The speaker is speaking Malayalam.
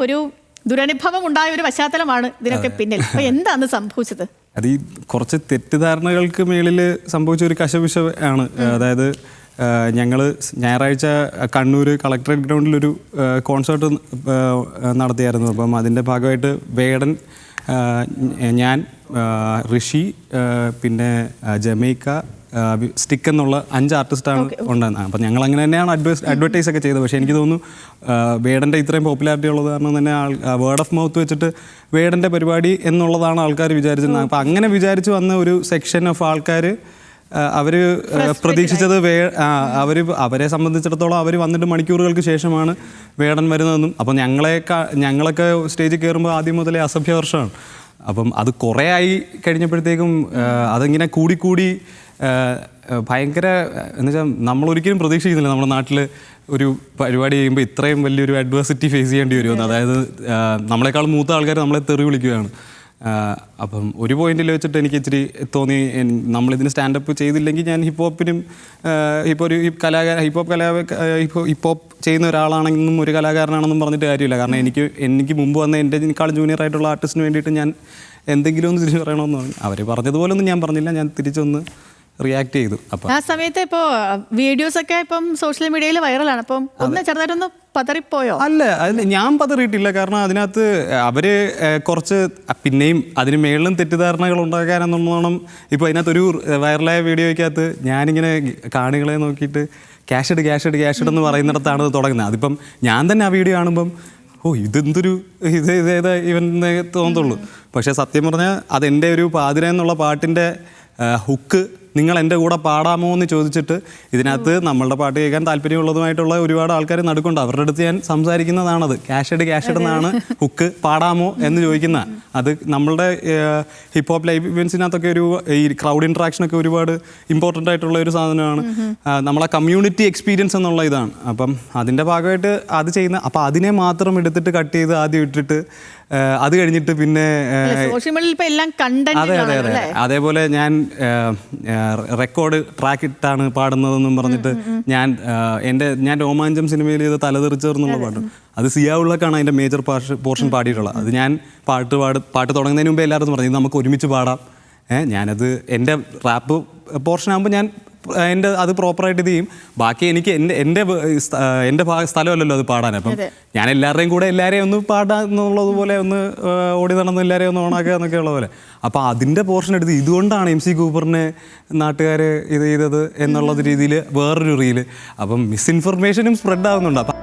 ഒരു ദുരനുഭവം ഉണ്ടായ ഒരു പശ്ചാത്തലമാണ് ഇതിനൊക്കെ പിന്നിൽ. അപ്പൊ എന്താണ് സംഭവിച്ചത്? അത് ഈ കുറച്ച് തെറ്റിദ്ധാരണകൾക്ക് മേളിൽ സംഭവിച്ച ഒരു കശപിശ ആണ്. അതായത് ഞങ്ങൾ ഞായറാഴ്ച കണ്ണൂർ കളക്ടറേറ്റ് ഗ്രൗണ്ടിലൊരു കോൺസേർട്ട് നടത്തിയായിരുന്നു. അപ്പം അതിന്റെ ഭാഗമായിട്ട് വേടൻ ഞാൻ ഋഷി പിന്നെ ജമൈക്ക സ്റ്റിക്ക് എന്നുള്ള അഞ്ച് ആർട്ടിസ്റ്റാണ് ഉണ്ടായിരുന്നത് അപ്പം ഞങ്ങൾ അങ്ങനെ തന്നെയാണ് അഡ്വൈസ് അഡ്വർടൈസ് ഒക്കെ ചെയ്തത്. പക്ഷേ എനിക്ക് തോന്നുന്നു വേടന്റെ ഇത്രയും പോപ്പുലാരിറ്റി ഉള്ളത് കാരണം തന്നെ ആൾ വേർഡ് ഓഫ് മൗത്ത് വെച്ചിട്ട് വേടന്റെ പരിപാടി എന്നുള്ളതാണ് ആൾക്കാർ വിചാരിച്ചിരുന്നത്. അപ്പം അങ്ങനെ വിചാരിച്ച് വന്ന ഒരു സെക്ഷൻ ഓഫ് ആൾക്കാർ അവർ പ്രതീക്ഷിച്ചത് വേ അവർ അവരെ സംബന്ധിച്ചിടത്തോളം അവർ വന്നിട്ട് മണിക്കൂറുകൾക്ക് ശേഷമാണ് വേടൻ വരുന്നതെന്നും. അപ്പം ഞങ്ങളെ ഞങ്ങളൊക്കെ സ്റ്റേജിൽ കയറുമ്പോൾ ആദ്യം മുതലേ അസഭ്യവർഷമാണ് അപ്പം അത് കുറേ ആയി കഴിഞ്ഞപ്പോഴത്തേക്കും അതിങ്ങനെ കൂടിക്കൂടി ഭയങ്കര എന്ന് വെച്ചാൽ നമ്മൾ ഒരിക്കലും പ്രതീക്ഷിക്കുന്നില്ല നമ്മുടെ നാട്ടിൽ ഒരു പരിപാടി ചെയ്യുമ്പോൾ ഇത്രയും വലിയൊരു അഡ്വേഴ്സിറ്റി ഫേസ് ചെയ്യേണ്ടി വരുമെന്ന്. അതായത് നമ്മളെക്കാൾ മൂത്ത ആൾക്കാർ നമ്മളെ തെറി വിളിക്കുകയാണ്. അപ്പം ഒരു പോയിന്റിൽ വെച്ചിട്ട് എനിക്ക് ഇച്ചിരി തോന്നി നമ്മളിതിന് സ്റ്റാൻഡപ്പ് ചെയ്തില്ലെങ്കിൽ ഞാൻ ഹിപ്പ് ഹോപ്പിനും ഇപ്പോൾ ഒരു കലാകാര ഹിപ്പ് ഹോപ്പ് കലാ ഹിപ്പ് ഹോപ്പ് ചെയ്യുന്ന ഒരാളാണെന്നും ഒരു കലാകാരനാണെന്നും പറഞ്ഞിട്ട് കാര്യമില്ല. കാരണം എനിക്ക് എനിക്ക് മുമ്പ് വന്ന എന്റെ ഇതിനേക്കാൾ ജൂനിയർ ആയിട്ടുള്ള ആർട്ടിസ്റ്റിന് വേണ്ടിയിട്ട് ഞാൻ എന്തെങ്കിലും ഒന്ന് തിരിച്ചു പറയണമെന്ന് പറഞ്ഞു. അവർ പറഞ്ഞതുപോലൊന്നും ഞാൻ പറഞ്ഞില്ല. ഞാൻ തിരിച്ചൊന്ന് റിയാക്ട് ചെയ്തു. അപ്പം ആ സമയത്ത് ഇപ്പോ വീഡിയോസ് ഒക്കെ ഇപ്പം സോഷ്യൽ മീഡിയയിൽ വൈറലാണ് അപ്പം ഒന്ന് ചെറുതായിട്ടൊന്ന് പതറിപ്പോയോ? അല്ല അതിന് ഞാൻ പതറിയിട്ടില്ല. കാരണം അതിനകത്ത് അവർ ഏഹ്, കുറച്ച് പിന്നെയും അതിന് മേളിലും തെറ്റിദ്ധാരണകൾ ഉണ്ടാക്കാനെന്നോണം ഇപ്പോൾ അതിനകത്തൊരു വൈറലായ വീഡിയോയ്ക്കകത്ത് ഞാനിങ്ങനെ കാണികളെ നോക്കിയിട്ട് ക്യാഷ് ഇട് ക്യാഷ് ഇട് ക്യാഷ് ഇടെന്ന് പറയുന്നിടത്താണ് ഇത് തുടങ്ങുന്നത്. അതിപ്പം ഞാൻ തന്നെ ആ വീഡിയോ കാണുമ്പം ഓ ഇതെന്തൊരു ഇത് ഇതേതാ ഇവൻ തോന്നത്തുള്ളൂ. പക്ഷേ സത്യം പറഞ്ഞാൽ അതെന്റെ ഒരു പാതിര എന്നുള്ള പാട്ടിന്റെ ഹുക്ക് നിങ്ങൾ എന്റെ കൂടെ പാടാമോ എന്ന് ചോദിച്ചിട്ട് ഇതിനകത്ത് നമ്മളുടെ പാട്ട് കേൾക്കാൻ താല്പര്യമുള്ളതുമായിട്ടുള്ള ഒരുപാട് ആൾക്കാർ നടുക്കുണ്ട്. അവരുടെ അടുത്ത് ഞാൻ സംസാരിക്കുന്നതാണത്. ക്യാഷ് ക്യാഷ് എന്നാണ് ഹുക്ക് പാടാമോ എന്ന് ചോദിക്കുന്ന. അത് നമ്മളുടെ ഹിപ്പ് ഹോപ്പ് ലൈവ് ഇവൻസിനകത്തൊക്കെ ഒരു ഈ ക്രൗഡ് ഇൻട്രാക്ഷൻ ഒക്കെ ഒരുപാട് ഇമ്പോർട്ടന്റ് ആയിട്ടുള്ള ഒരു സാധനമാണ്. നമ്മളെ കമ്മ്യൂണിറ്റി എക്സ്പീരിയൻസ് എന്നുള്ള ഇതാണ്. അപ്പം അതിന്റെ ഭാഗമായിട്ട് അത് ചെയ്യുന്ന അപ്പം അതിനെ മാത്രം എടുത്തിട്ട് കട്ട് ചെയ്ത് ആദ്യം ഇട്ടിട്ട് അത് കഴിഞ്ഞിട്ട് പിന്നെ സോഷ്യൽ മീഡിയയിൽ ഇപ്പൊ എല്ലാം കണ്ടന്റ് അതെ അതെ അതെ. അതേപോലെ ഞാൻ റെക്കോർഡ് ട്രാക്ക് ഇട്ടാണ് പാടുന്നതെന്നും പറഞ്ഞിട്ട് ഞാൻ എന്റെ ഞാൻ രോമാഞ്ചം സിനിമയിൽ ഇത് തലതെറിച്ചർ എന്നുള്ള പാട്ട്. അത് സിയാവുള്ളക്കാണ് അതിന്റെ മേജർ പോർഷൻ പാടിയിട്ടുള്ളത്. അത് ഞാൻ പാട്ട് പാട് പാട്ട് തുടങ്ങുന്നതിന് മുമ്പേ എല്ലാവരും പറഞ്ഞു "ഇത് നമുക്ക് ഒരുമിച്ച് പാടാം. ഏഹ് ഞാനത് എന്റെ റാപ്പ് പോർഷൻ ആകുമ്പോൾ ഞാൻ എന്റെ അത് പ്രോപ്പറായിട്ട് ഇത് ചെയ്യും. ബാക്കി എനിക്ക് എന്റെ എന്റെ എന്റെ ഭാഗ സ്ഥലമല്ലല്ലോ അത് പാടാൻ. അപ്പം ഞാൻ എല്ലാവരുടെയും കൂടെ എല്ലാവരെയും ഒന്ന് പാടാൻ എന്നുള്ളതുപോലെ ഒന്ന് ഓടി നടന്ന് എല്ലാവരെയും ഒന്ന് ഓണാക്കുക എന്നൊക്കെ ഉള്ള പോലെ. അപ്പോൾ അതിന്റെ പോർഷൻ എടുത്ത് ഇതുകൊണ്ടാണ് എം സി കൂപ്പറിനെ നാട്ടുകാർ ഇത് ചെയ്തത് എന്നുള്ളത് രീതിയിൽ വേറൊരു റീൽ അപ്പം മിസ്ഇൻഫർമേഷനും സ്പ്രെഡ് ആവുന്നുണ്ട്. അപ്പം